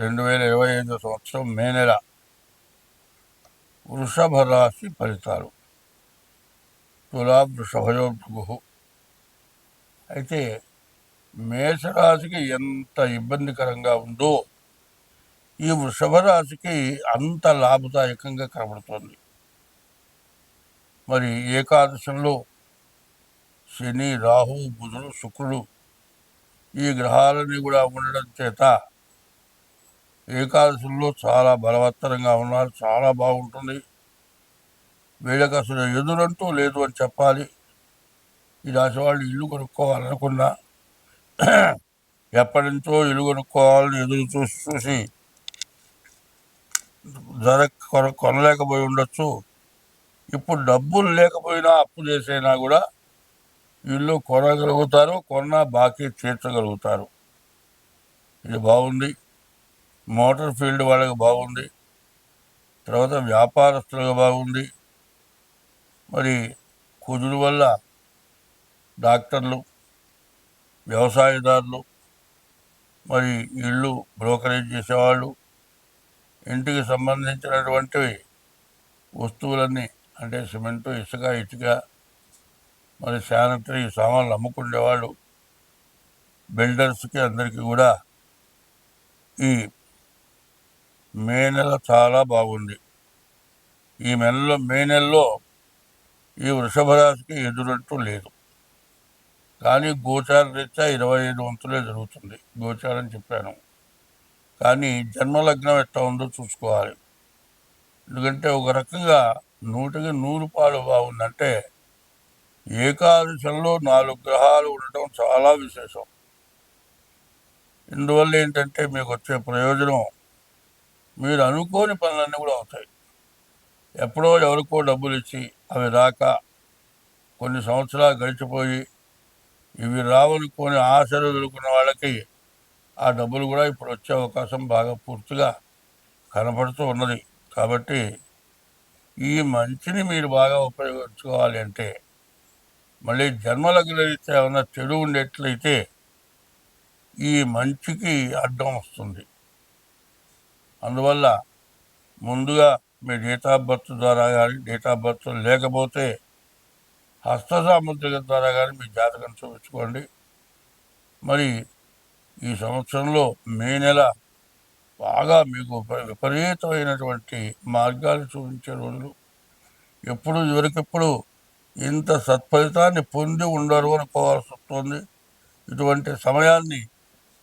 రెండు వేల ఇరవై ఐదు సంవత్సరం మే నెల. వృషభ రాశి ఫలితాలు. తులా వృషభయోర్భు అయితే మేషరాశికి ఎంత ఇబ్బందికరంగా ఉందో ఈ వృషభ రాశికి అంత లాభదాయకంగా కనబడుతోంది. మరి ఏకాదశంలో శని రాహు బుధుడు శుక్రుడు ఈ గ్రహాలని కూడా ఉండడం చేత ఏకాదశుల్లో చాలా బలవత్తరంగా ఉన్నారు చాలా బాగుంటుంది. వీళ్ళకి అసలు ఎదురంటూ లేదు అని చెప్పాలి. ఈ రాశి వాళ్ళు ఇల్లు కొనుక్కోవాలనుకున్నా ఎప్పటి నుంచో ఇల్లు కొనుక్కోవాలని ఎదురు చూసి చూసి ధర కొన కొనలేకపోయి ఉండొచ్చు. ఇప్పుడు డబ్బులు లేకపోయినా అప్పు చేసైనా కూడా ఇల్లు కొనగలుగుతారు కొన్నా బాకీ తీర్చగలుగుతారు. ఇది బాగుంది. మోటార్ ఫీల్డ్ వాళ్ళకి బాగుంది. తర్వాత వ్యాపారస్తులకు బాగుంది. మరి కుజుల వల్ల డాక్టర్లు వ్యవసాయదారులు మరి ఇళ్ళు బ్రోకరేజ్ చేసేవాళ్ళు ఇంటికి సంబంధించినటువంటి వస్తువులన్నీ అంటే సిమెంట్ ఇసుక ఇటుక మరి శానిటరీ సామాన్లు అమ్ముకునేవాళ్ళు బిల్డర్స్కి అందరికీ కూడా ఈ మే నెల చాలా బాగుంది. ఈ నెలలో మే నెలలో ఈ వృషభ రాశికి ఎదురంటూ లేదు. కానీ గోచార రీత్యా ఇరవై ఐదు వంతులే జరుగుతుంది. గోచారం చెప్పాను. కానీ జన్మలగ్నం ఎట్లా ఉందో చూసుకోవాలి. ఎందుకంటే ఒక రకంగా నూటికి నూరు పాలు బాగుందంటే ఏకాదశంలో నాలుగు గ్రహాలు ఉండటం చాలా విశేషం. ఇందువల్ల ఏంటంటే మీకు వచ్చే ప్రయోజనం మీరు అనుకోని పనులన్నీ కూడా అవుతాయి. ఎప్పుడో ఎవరికో డబ్బులు ఇచ్చి అవి రాక కొన్ని సంవత్సరాలు గడిచిపోయి ఇవి రావనుకొని ఆశలు ఎదుర్కొన్న వాళ్ళకి ఆ డబ్బులు కూడా ఇప్పుడు వచ్చే అవకాశం బాగా పూర్తిగా కనపడుతూ ఉన్నది. కాబట్టి ఈ మంచిని మీరు బాగా ఉపయోగించుకోవాలి అంటే మళ్ళీ జన్మలకు రీత్యా ఏమైనా చెడు ఉండేట్లయితే ఈ మంచికి అడ్డం వస్తుంది. అందువల్ల ముందుగా మీ డేట్ ఆఫ్ బర్త్ ద్వారా కానీ డేట్ ఆఫ్ బర్త్ లేకపోతే హస్త సాముద్రిక ద్వారా కానీ మీ జాతకం చూపించుకోండి. మరి ఈ సంవత్సరంలో మే నెల బాగా మీకు విపరీతమైనటువంటి మార్గాలు చూపించే రోజులు. ఎప్పుడు ఎవరికెప్పుడు ఇంత సత్ఫలితాన్ని పొంది ఉండరు అనుకోవాల్సి వస్తుంది. ఇటువంటి సమయాన్ని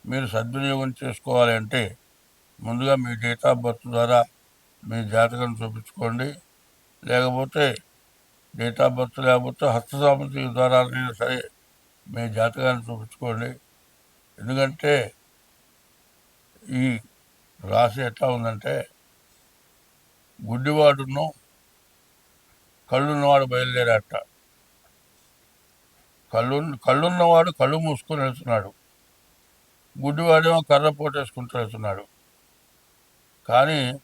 మీరు సద్వినియోగం చేసుకోవాలి అంటే ముందుగా మీ డేట్ ఆఫ్ బర్త్ ద్వారా మీ జాతకం చూపించుకోండి. లేకపోతే డేట్ ఆఫ్ బర్త్ లేకపోతే హస్తసామతి ద్వారా సరే మీ జాతకాన్ని చూపించుకోండి. ఎందుకంటే ఈ రాశి ఎట్లా ఉందంటే గుడ్డివాడును కళ్ళున్నవాడు బయలుదేరాట కళ్ళు కళ్ళున్నవాడు కళ్ళు మూసుకొని వెళ్తున్నాడు. గుడ్డివాడేమో కర్ర పోటేసుకుంటూ వెళ్తున్నాడు. కానీ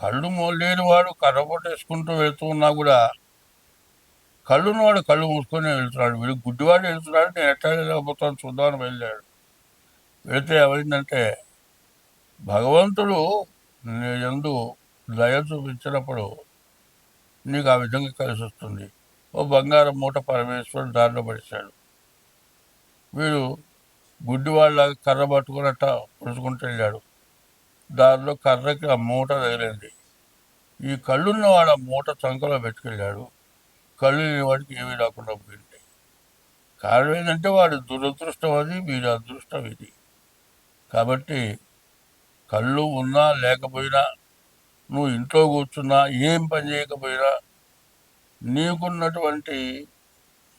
కళ్ళు మో- లేనివాడు కర్ర పోటేసుకుంటూ వెళ్తూ ఉన్నా కూడా కళ్ళున్నవాడు కళ్ళు మూసుకొని వెళ్తున్నాడు. వీడు గుడ్డివాడు వెళ్తున్నాడు. నేను ఎట్లా వెళ్ళకపోతాను చూద్దామని వెళ్ళాడు. వెళితే ఏమైందంటే భగవంతుడు నీ ఎందు దయ చూపించినప్పుడు నీకు ఆ విధంగా కలిసి వస్తుంది. ఓ బంగారం మూట పరమేశ్వరుడు దారిలో పడిశాడు. వీడు గుడ్డివాళ్ళ కర్ర పట్టుకున్నట్ట పుడుచుకుంటూ వెళ్ళాడు. దారిలో కర్రకి ఆ మూట తగిలింది. ఈ కళ్ళున్నవాడు ఆ మూట చంకలో పెట్టుకెళ్ళాడు. కళ్ళు వాడికి ఏమీ రాకుండా పోయింది. కారణం ఏంటంటే వాడి దురదృష్టం అది వీడి అదృష్టం ఇది. కాబట్టి కళ్ళు ఉన్నా లేకపోయినా నువ్వు ఇంట్లో కూర్చున్నా ఏం పని చేయకపోయినా నీకున్నటువంటి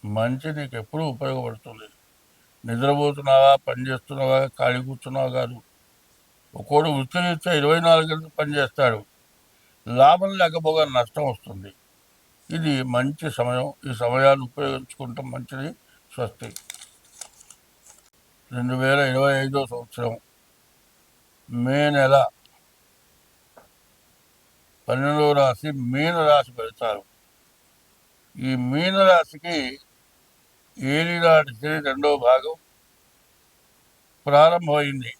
మంచి నీకు ఎప్పుడూ ఉపయోగపడుతుంది. నిద్రపోతున్నావా పని చేస్తున్నావా ఖాళీ కూర్చున్నావా కాదు. ఒక్కోడు వృత్తిరీత్యా ఇరవై నాలుగు గంటలు పని చేస్తాడు లాభం లేకపోగా నష్టం వస్తుంది. ఇది మంచి సమయం. ఈ సమయాన్ని ఉపయోగించుకుంటాం మంచిది. స్వస్తి. రెండు వేల ఇరవై ఐదో సంవత్సరం. మే నెల. పన్నెండవ రాశి మీన రాశి పెడతారు ఈ మీన రాశికి ఏలినాటి శని రెండవ భాగం ప్రారంభమైంది.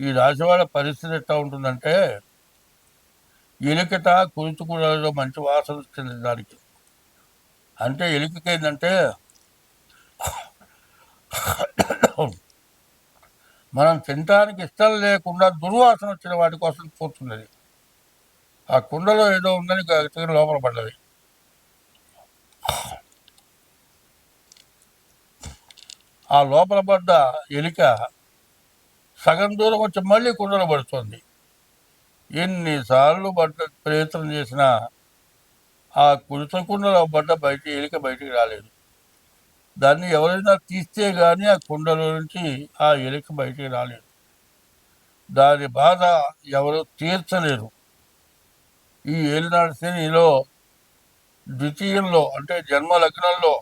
ఈ రాజవాడ పరిస్థితి ఎట్లా ఉంటుందంటే ఎలికట కురుచుకూరలో మంచి వాసన వచ్చింది దానికి. అంటే ఎలికకి ఏంటంటే మనం తినడానికి ఇష్టం లేకుండా దుర్వాసన వచ్చిన వాటి కోసం కూర్చున్నది. ఆ కుండలో ఏదో ఉందని గట్టిగా లోపల పడ్డది. ఆ లోపల పడ్డ ఎలిక సగం దూరం వచ్చి మళ్ళీ కుండలో పడుతుంది. ఎన్నిసార్లు బట్ట ప్రయత్నం చేసినా ఆ కుడిత కుండలో పడ్డ బయట ఎలిక బయటికి రాలేదు. దాన్ని ఎవరైనా తీస్తే కానీ ఆ కుండలో నుంచి ఆ ఎలిక బయటికి రాలేదు. దాని బాధ ఎవరు తీర్చలేరు. ఈ ఏలినాడు శనిలో ద్వితీయంలో అంటే జన్మ లగ్నంలో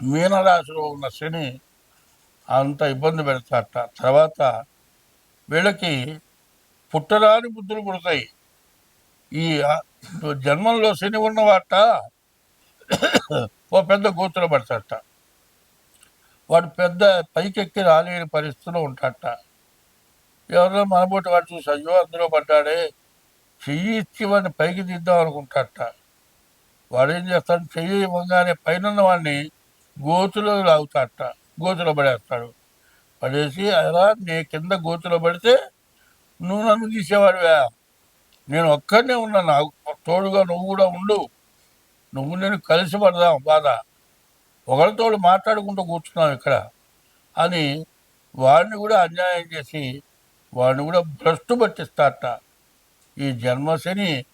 మీనరాశిలో ఉన్న శని అంత ఇబ్బంది పెడతాట తర్వాత వీళ్ళకి పుట్టరాని బుద్ధులు పుడతాయి. ఈ జన్మంలో శని ఉన్నవాట ఓ పెద్ద గోతులో పడతాట వాడు పెద్ద పైకెక్కి రాలేని పరిస్థితిలో ఉంటాట ఎవరో మనబోటి వాడు చూసి అయ్యో అందులో పడ్డాడే చెయ్యి ఇచ్చి వాడిని పైకి తీద్దాం అనుకుంటాట వాడు ఏం చేస్తాడు చెయ్యి ఇవ్వగానే పైన వాడిని గోతులో లాగుతాట గోతులో పడేస్తాడు. పడేసి అలా నీ కింద గోతులో పడితే నువ్వు నన్ను తీసేవాడివా. నేను ఒక్కడనే ఉన్నా నాకు తోడుగా నువ్వు కూడా ఉండు. నువ్వు నేను కలిసి పడదాం బాధ. ఒకరితోడు మాట్లాడుకుంటూ కూర్చున్నాం ఇక్కడ. అని వాడిని కూడా అన్యాయం చేసి వాడిని కూడా భ్రష్టు పట్టిస్తాట ఈ జన్మశని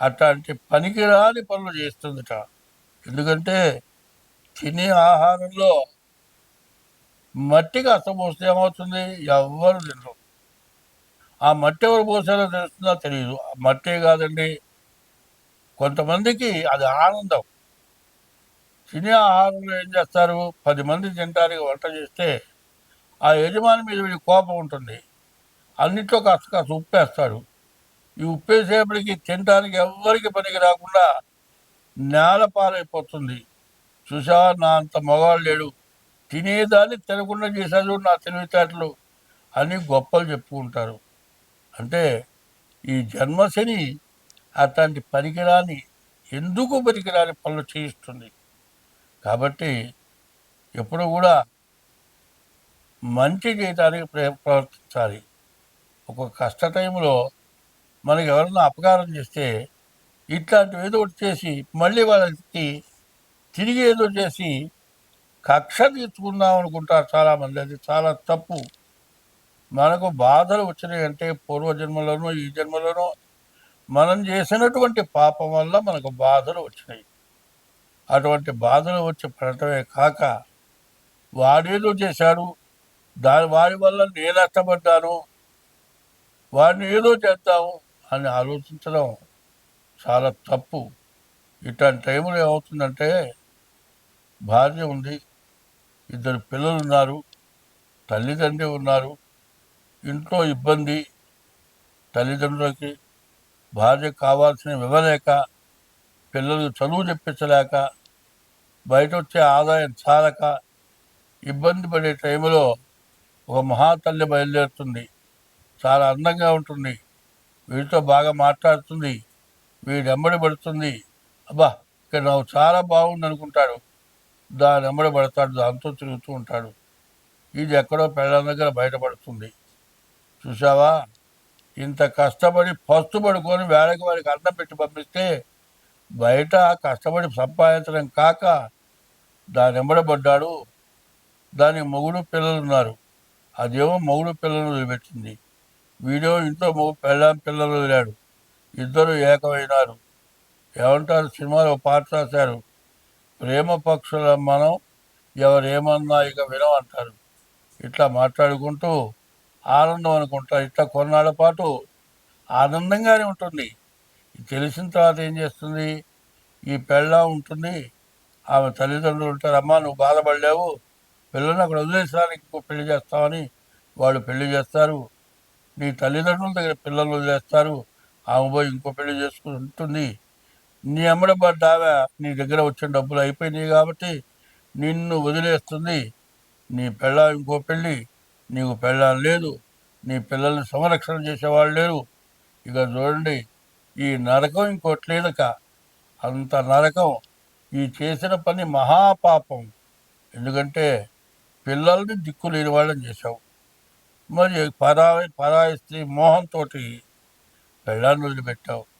అట్లాంటి పనికిరాని పనులు చేస్తుందిట. ఎందుకంటే తినే ఆహారంలో మట్టికి అసపోస్తే ఏమవుతుంది? ఎవ్వరు తినరు. ఆ మట్టి ఎవరు పోసారో తెలుస్తుందో? తెలియదు ఆ మట్టే కాదండి. కొంతమందికి అది ఆనందం. తినే ఆహారంలో ఏం చేస్తారు? పది మంది తినడానికి వంట చేస్తే ఆ యజమాని మీద వీడి కోపం ఉంటుంది. అన్నిట్లో కాస్త కాస్త ఉప్పేస్తాడు ఈ ఉప్పేసేపటికి తినడానికి ఎవ్వరికి పనికి రాకుండా నేల పాలైపోతుంది చూసా నా అంత మగవాళ్ళు లేడు. తినేదాన్ని తినకుండా చేశారు నా తెలివితేటలు అని గొప్పలు చెప్పుకుంటారు అంటే ఈ జన్మశని అట్లాంటి పనికిరాని ఎందుకు పనికిరాని పనులు చేయిస్తుంది? కాబట్టి ఎప్పుడు కూడా మంచి చేయడానికి ప్రవర్తించాలి. ఒక కష్ట టైంలో మనకి ఎవరైనా అపకారం చేస్తే ఇట్లాంటివి ఏదో ఒకటి చేసి మళ్ళీ వాళ్ళకి తిరిగి ఏదో చేసి కక్ష తీర్చుకుందాం అనుకుంటారు చాలామంది. అది చాలా తప్పు. మనకు బాధలు వచ్చినాయి అంటే పూర్వజన్మలోనూ ఈ జన్మలోనూ మనం చేసినటువంటి పాపం వల్ల మనకు బాధలు వచ్చినాయి. అటువంటి బాధలు వచ్చి పడటమే కాక వాడేదో చేశాడు దాని వారి వల్ల నేను నష్టపడ్డాను వాడిని ఏదో చేద్దాము అని ఆలోచించడం చాలా తప్పు. ఇట్లాంటి టైంలో ఏమవుతుందంటే భార్య ఉంది ఇద్దరు పిల్లలు ఉన్నారు తల్లిదండ్రి ఉన్నారు. ఇంట్లో ఇబ్బంది తల్లిదండ్రులకి భార్య కావాల్సిన ఇవ్వలేక పిల్లలు చదువు చెప్పించలేక బయట వచ్చే ఆదాయం చాలక ఇబ్బంది పడే టైంలో ఒక మహాతల్లి బయలుదేరుతుంది. చాలా అందంగా ఉంటుంది. వీడితో బాగా మాట్లాడుతుంది. వీడెంబడి పడుతుంది. అబ్బా ఇక్కడ నాకు చాలా బాగుంది అనుకుంటాడు దాని వెంబడబడతాడు దాంతో తిరుగుతూ ఉంటాడు. ఇది ఎక్కడో పెళ్ళ దగ్గర బయటపడుతుంది. చూసావా ఇంత కష్టపడి పస్తు పడుకొని వేళకి వాడికి అన్నం పెట్టి పంపిస్తే బయట కష్టపడి సంపాదించడం కాక దాని వెంబడబడ్డాడు దాని మొగుడు పిల్లలు ఉన్నారు. అదేమో మొగుడు పిల్లలు వదిలిపెట్టింది. వీడియో ఇంట్లో మొగు పెళ్ళాం పిల్లలు వదిలాడు. ఇద్దరు ఏకమైనారు. ఏమంటారు? సినిమాలో పాట రాశారు. ప్రేమ పక్షుల మనం ఎవరేమన్నా ఇక వినమంటారు. ఇట్లా మాట్లాడుకుంటూ ఆనందం అనుకుంటా ఇట్లా కొన్నాళ్ళ పాటు ఆనందంగానే ఉంటుంది. తెలిసిన తర్వాత ఏం చేస్తుంది? ఈ పెళ్ళ ఉంటుంది. ఆమె తల్లిదండ్రులు ఉంటారు. అమ్మ నువ్వు బాధపడలేవు. పిల్లల్ని అక్కడ వదిలేసడానికి ఇంకో పెళ్ళి చేస్తామని వాళ్ళు పెళ్ళి చేస్తారు. నీ తల్లిదండ్రుల దగ్గర పిల్లలు వదిలేస్తారు. ఆమె పోయి ఇంకో పెళ్ళి చేసుకుంటుంది. నీ అమ్మడబాటు ఆమె నీ దగ్గర వచ్చిన డబ్బులు అయిపోయినాయి కాబట్టి నిన్ను వదిలేస్తుంది. నీ పెళ్ళ ఇంకో పెళ్ళి నీకు పెళ్ళాలు లేదు. నీ పిల్లల్ని సంరక్షణ చేసేవాళ్ళు లేరు. ఇక చూడండి ఈ నరకం ఇంకోటి లేదక అంత నరకం. ఈ చేసిన పని మహాపాపం. ఎందుకంటే పిల్లల్ని దిక్కు లేని వాళ్ళని చేశావు. మరి పరాయి పరాయి స్త్రీ మోహంతో పెళ్ళాన్ని వదిలిపెట్టావు.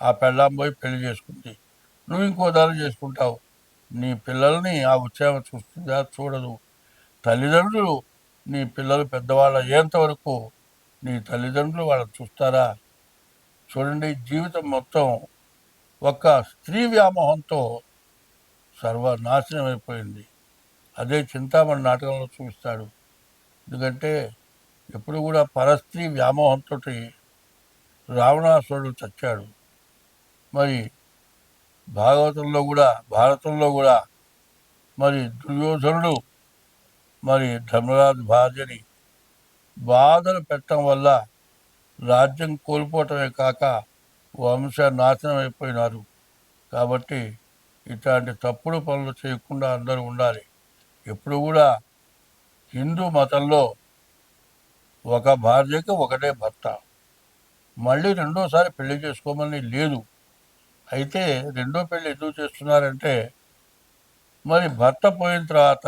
ఆ పెళ్ళాం పోయి పెళ్ళి చేసుకుంది నువ్వు ఇంకో దారి చేసుకుంటావు. నీ పిల్లల్ని ఆ ఉత్సాహం చూస్తుందా? చూడదు. తల్లిదండ్రులు నీ పిల్లలు పెద్దవాళ్ళ అయ్యేంతవరకు నీ తల్లిదండ్రులు వాళ్ళని చూస్తారా? చూడండి జీవితం మొత్తం ఒక స్త్రీ వ్యామోహంతో సర్వనాశనం అయిపోయింది. అదే చింతామణి నాటకంలో చూపిస్తాడు. ఎందుకంటే ఎప్పుడు కూడా పరస్త్రీ వ్యామోహంతో రావణాసురుడు చచ్చాడు. మరి భాగవతంలో కూడా భారతంలో కూడా మరి దుర్యోధనుడు మరి ధర్మరాజు భార్యని బాధలు పెట్టడం వల్ల రాజ్యం కోల్పోవటమే కాక వంశ నాశనం అయిపోయినారు. కాబట్టి ఇట్లాంటి తప్పుడు పనులు చేయకుండా అందరూ ఉండాలి. ఎప్పుడు కూడా హిందూ మతంలో ఒక భార్యకి ఒకటే భర్త. మళ్ళీ రెండోసారి పెళ్ళి చేసుకోమని లేదు. అయితే రెండో పెళ్ళి ఎందుకు చేస్తున్నారంటే మరి భర్త పోయిన తర్వాత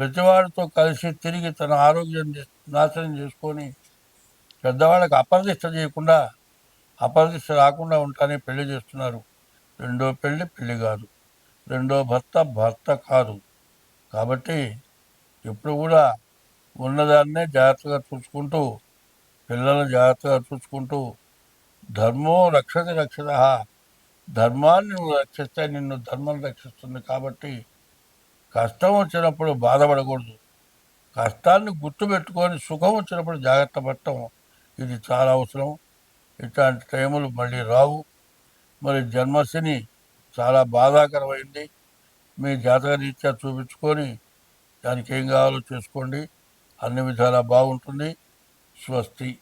ప్రతివాడితో కలిసి తిరిగి తన ఆరోగ్యం నాశనం చేసుకొని పెద్దవాళ్ళకి అపరదిష్ట చేయకుండా అపరదిష్ట రాకుండా ఉంటానే పెళ్ళి చేస్తున్నారు. రెండో పెళ్ళి పెళ్ళి కాదు. రెండో భర్త భర్త కాదు. కాబట్టి ఎప్పుడు కూడా ఉన్నదాన్నే జాగ్రత్తగా చూసుకుంటూ పిల్లలను జాగ్రత్తగా చూసుకుంటూ ధర్మో రక్షతి రక్షత. ధర్మాన్ని నువ్వు రక్షిస్తే నిన్ను ధర్మం రక్షిస్తుంది కాబట్టి కష్టం వచ్చినప్పుడు బాధపడకూడదు. కష్టాన్ని గుర్తుపెట్టుకొని సుఖం వచ్చినప్పుడు జాగ్రత్త పడటం ఇది చాలా అవసరం. ఇట్లాంటి టైములు మళ్ళీ రావు. మరి జన్మశని చాలా బాధాకరమైంది. మీ జాతక రీత్యా చూపించుకొని దానికి ఏం కావాలో చేసుకోండి. అన్ని విధాలా బాగుంటుంది. స్వస్తి.